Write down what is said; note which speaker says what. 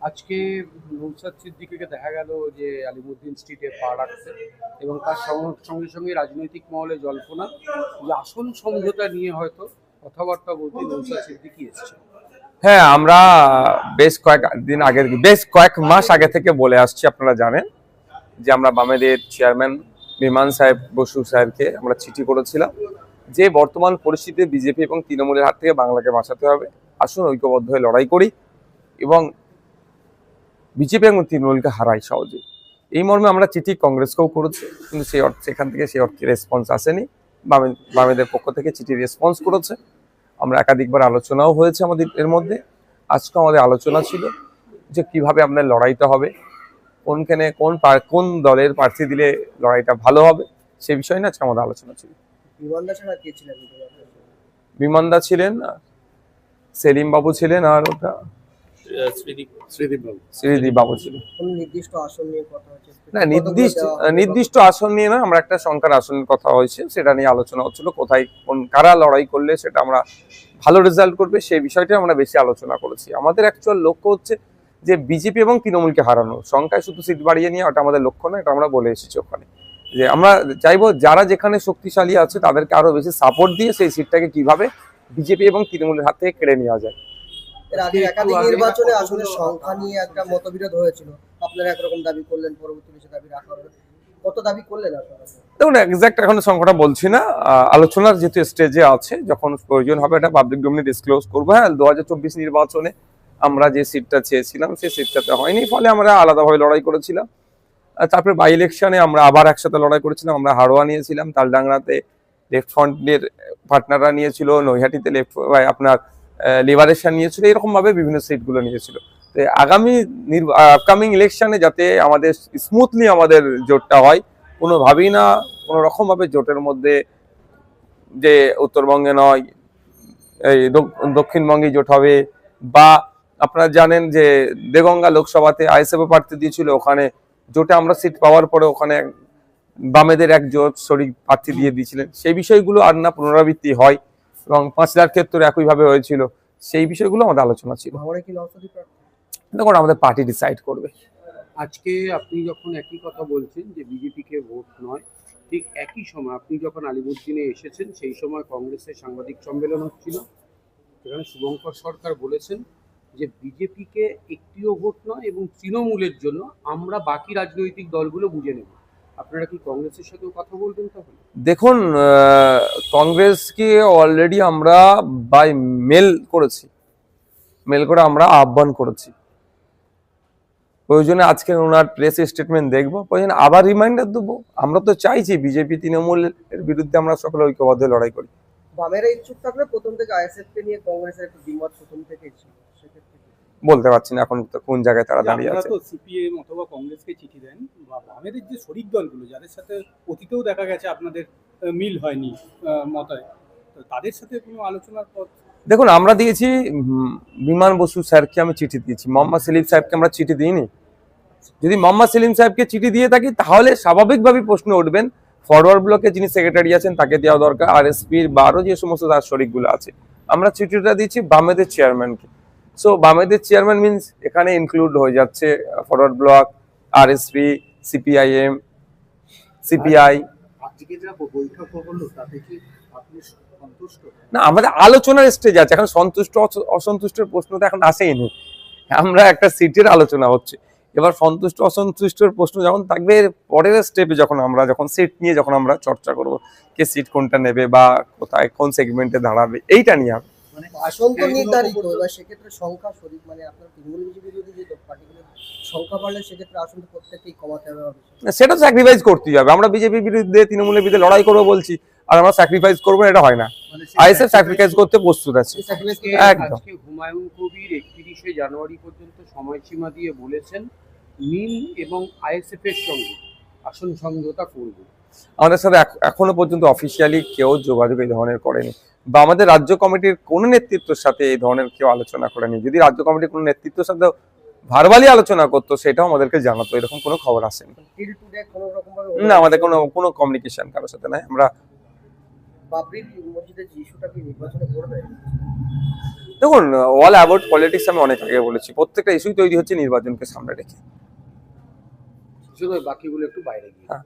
Speaker 1: আজকে নৌসাদ সিদ্দিকিকে দেখা গেল যে আলিমুদ্দিন স্ট্রিটে পা রাখছে এবং তার সঙ্গে- সঙ্গে রাজনৈতিক মহলে জল্পনা যে আসন সমঝোতা নিয়ে হয়তো কথাবার্তা বলতে নৌসাদ সিদ্দিকি এসছে
Speaker 2: হ্যাঁ আমরা বেশ কয়েক দিন আগে, বেশ কয়েক মাস আগে থেকে বলে আসছি, আপনারা জানেন যে আমরা বামেদের চেয়ারম্যান বিমান সাহেব বসু সাহেবকে আমরা চিঠি করেছিলাম যে বর্তমান পরিস্থিতিতে বিজেপি এবং তৃণমূলের হাত থেকে বাংলাকে বাঁচাতে হবে। আসুন ঐক্যবদ্ধ হয়ে লড়াই করি। এবং বিজেপি এবং তৃণমূলকে হারাই সহজে এই মর্মে আমরা চিঠি কংগ্রেসকেও করেছি কিন্তু সেই অর্থে সেখান থেকে সেই অর্থে রেসপন্স আসেনি। বামে বামেদের পক্ষ থেকে চিঠি রেসপন্স করেছে। আমরা একাধিকবার আলোচনাও হয়েছে আমাদের এর মধ্যে। আজকে আমাদের আলোচনা ছিল যে কীভাবে আপনার লড়াইটা হবে কোনখানে কোন কোন দলের প্রার্থী দিলে লড়াইটা ভালো হবে সে বিষয় না আজকে আমাদের আলোচনা ছিল।
Speaker 3: বিমানদা ছাড়া ছিলেন?
Speaker 2: বিমানদা ছিলেন সেলিম বাবু ছিলেন আর ওটা
Speaker 1: শ্রীদীপ বাবু।
Speaker 2: শ্রীদীপ বাবু ছিলেন
Speaker 3: নির্দিষ্ট আসন নিয়ে কথা হচ্ছে
Speaker 2: না নির্দিষ্ট
Speaker 3: কতগুলো দেওয়া হবে?
Speaker 2: নির্দিষ্ট আসন নিয়ে না আমরা একটা সংখ্যার আসনের কথা হয়েছে সেটা নিয়ে আলোচনা হচ্ছিল কোথায় কোন কারা লড়াই করলে সেটা আমরা ভালো রেজাল্ট করবে সেই বিষয়টা আমরা বেশি আলোচনা করেছি। আমাদের অ্যাকচুয়াল লক্ষ্য হচ্ছে যে বিজেপি এবং তৃণমূলকে হারানো। সংখ্যায় শুধু সিট বাড়িয়ে নিয়ে ওটা আমাদের লক্ষ্য না এটা আমরা বলে এসেছি ওখানে। যে আমরা চাইব যারা যেখানে শক্তিশালী আছে তাদেরকে আরও বেশি সাপোর্ট দিয়ে সেই সিটটাকে কীভাবে বিজেপি এবং তৃণমূলের হাত থেকে কেড়ে নেওয়া যায়।
Speaker 3: এর আগে একাধিক নির্বাচনে আসনের সংখ্যা নিয়ে একটা মতবিরোধ হয়েছিল। আপনারা একরকম দাবি করলেন পরবর্তীতে সে দাবি রাখা হলো কত দাবি করলেন আপনারা?
Speaker 2: দেখুন এক্সাক্ট এখন সংখ্যাটা বলছি না। আলোচনার যেহেতু স্টেজে আছে যখন প্রয়োজন হবে এটা পাবলিক ডোমিনে ডিসক্লোজ করব। হ্যাঁ দু নির্বাচনে আমরা যে সিটটা চেয়েছিলাম সেই সিটটাতে হয়নি ফলে আমরা আলাদাভাবে লড়াই করেছিলাম। তারপরে বাই ইলেকশনে আমরা আবার একসাথে লড়াই করেছিলাম। আমরা হারোয়া নিয়েছিলাম তালডাংরাতে লেফট ফ্রন্টের পার্টনাররা নিয়েছিল নৈহাটিতে লেফট আপনার লিবারেশন নিয়েছিল এরকম ভাবে বিভিন্ন সিটগুলো নিয়েছিল। তো আগামী আপকামিং ইলেকশনে যাতে আমাদের স্মুথলি আমাদের জোটটা হয়, কোনোভাবেই না কোনো রকম ভাবে জোটের মধ্যে যে উত্তরবঙ্গে নয়, এই দক্ষিণবঙ্গে জোট হবে, বা আপনারা জানেন যে দেগঙ্গা লোকসভাতে আইএসএফ প্রার্থী দিয়েছিল, ওখানে জোটে আমরা সিট পাওয়ার পরে ওখানে বামেদের এক জোট শরিক প্রার্থী দিয়ে দিয়েছিলেন। সেই বিষয়গুলো আর না পুনরাবৃত্তি হয়। এবং পাঁচ পাঁচলার ক্ষেত্রে একইভাবে হয়েছিল। সেই বিষয়গুলো আমাদের আলোচনা ছিল। দেখুন আমাদের পার্টি ডিসাইড করবে।
Speaker 1: আজকে আপনি যখন একই কথা বলছেন যে বিজেপিকে ভোট নয় ঠিক একই সময় আপনি যখন আলিমুদ্দিনে এসেছেন সেই সময় কংগ্রেসের সাংবাদিক সম্মেলন হচ্ছিল। সেখানে শুভঙ্কর সরকার বলেছেন যে বিজেপিকে একটিও ভোট নয় এবং তৃণমূলের জন্য আমরা বাকি রাজনৈতিক দলগুলো বুঝে নেব। আপনারা কি কংগ্রেসের সাথেও কথা বলবেন তাহলে?
Speaker 2: দেখুন কংগ্রেসকে অলরেডি আমরা বাই মেল করেছি। মেল করে আমরা আহ্বান করেছি। প্রয়োজনে আজকে ওনার প্রেস স্টেটমেন্ট দেখব। প্রয়োজনে আবার রিমাইন্ডার দেবো। আমরা তো চাইছি বিজেপি তৃণমূলের বিরুদ্ধে আমরা সকলে ঐক্যবদ্ধ লড়াই করি।
Speaker 3: বামেরা ইচ্ছুক থাকলে প্রথম থেকে আইএসএফ কে নিয়ে কংগ্রেসের একটা দ্বিমত প্রথম থেকেই ছিল?
Speaker 2: বলতে পারছি না এখন তো কোন জায়গায় তারা দাঁড়িয়ে আছে।
Speaker 4: তো সিপিএম অথবা কংগ্রেসকে চিঠি দেন বা বামেদের যে শরিক দলগুলো যাদের সাথে অতীতেও দেখা গেছে আপনাদের মিল হয়নি মতায় তাদের সাথে কোনো আলোচনার পথ?
Speaker 2: দেখুন আমরা দিয়েছি বিমান বসু স্যারকে আমি চিঠি দিয়েছি মোহাম্মদ সেলিম সাহেবকে আমরা চিঠি দিইনি। যদি মোহাম্মদ সেলিম সাহেবকে চিঠি দিয়ে থাকি তাহলে স্বাভাবিকভাবেই প্রশ্ন উঠবেন ফরওয়ার্ড ব্লকে যিনি সেক্রেটারি আছেন তাকে দেওয়া দরকার আর এসপির বা আরও যে সমস্ত তার শরিকগুলো আছে। আমরা চিঠিটা দিয়েছি বামেদের চেয়ারম্যানকে সো বামেদের চেয়ারম্যান মিনস এখানে ইনক্লুড হয়ে যাচ্ছে Forward Bloc R S P CPIM CPI না, আমাদের আলোচনার স্টেজ আছে, এখন সন্তুষ্ট, অস- অসন্তুষ্টের প্রশ্ন তো এখন আসেই আসেইনি। আমরা একটা সিটের আলোচনা হচ্ছে। এবার সন্তুষ্ট, অসন্তুষ্টের প্রশ্ন যখন থাকবে পরের স্টেপে যখন আমরা, যখন সিট নিয়ে যখন আমরা চর্চা করব, কে সিট কোনটা নেবে বা কোথায়, কোন সেগমেন্টে দাঁড়াবে, এইটা নিয়ে
Speaker 3: আসন তো নির্ধারিত এবার সেক্ষেত্রে সংখ্যা শরিক মানে আপনার তৃণমূল বিজেপি যদি যে পার্টিকুলার সংখ্যা বাড়লে সেক্ষেত্রে আসন তো প্রত্যেককেই কমাতে হবে
Speaker 2: সেটা স্যাক্রিফাইস করতেই হবে। আমরা বিজেপির বিরুদ্ধে তৃণমূলের বিরুদ্ধে লড়াই করব বলছি আর আমরা স্যাক্রিফাইস করব এটা হয় না। আইএসএফ স্যাক্রিফাইস করতে প্রস্তুত আছে। একদম।
Speaker 1: হুমায়ুন কবির একত্রিশে জানুয়ারি পর্যন্ত সময়সীমা দিয়ে বলেছেন মিল এবং আইএসএফ এর সঙ্গে আসন সমঝোতা করব।
Speaker 2: আমাদের সাথে এখ- এখনও পর্যন্ত অফিসিয়ালি কেউ যোগাযোগ এই ধরনের করেনি বা আমাদের রাজ্য কমিটির কোনো নেতৃত্বের সাথে এই ধরনের কেউ আলোচনা করেনি। যদি রাজ্য কমিটির কোনো নেতৃত্বের সাথে ভারবালি আলোচনা করতো সেটাও আমাদেরকে জানাতো এরকম কোনো খবর আসেনি। না আমাদের কোনো কোনো কমিউনিকেশন কারোর সাথে নাই। আমরা দেখুন অল অ্যাবাউট পলিটিক্স আমি অনেক আগে বলেছি প্রত্যেকটা ইস্যুই তৈরি হচ্ছে নির্বাচনকে সামনে রেখে।
Speaker 1: বাকিগুলো একটু বাইরে গিয়ে
Speaker 2: হ্যাঁ।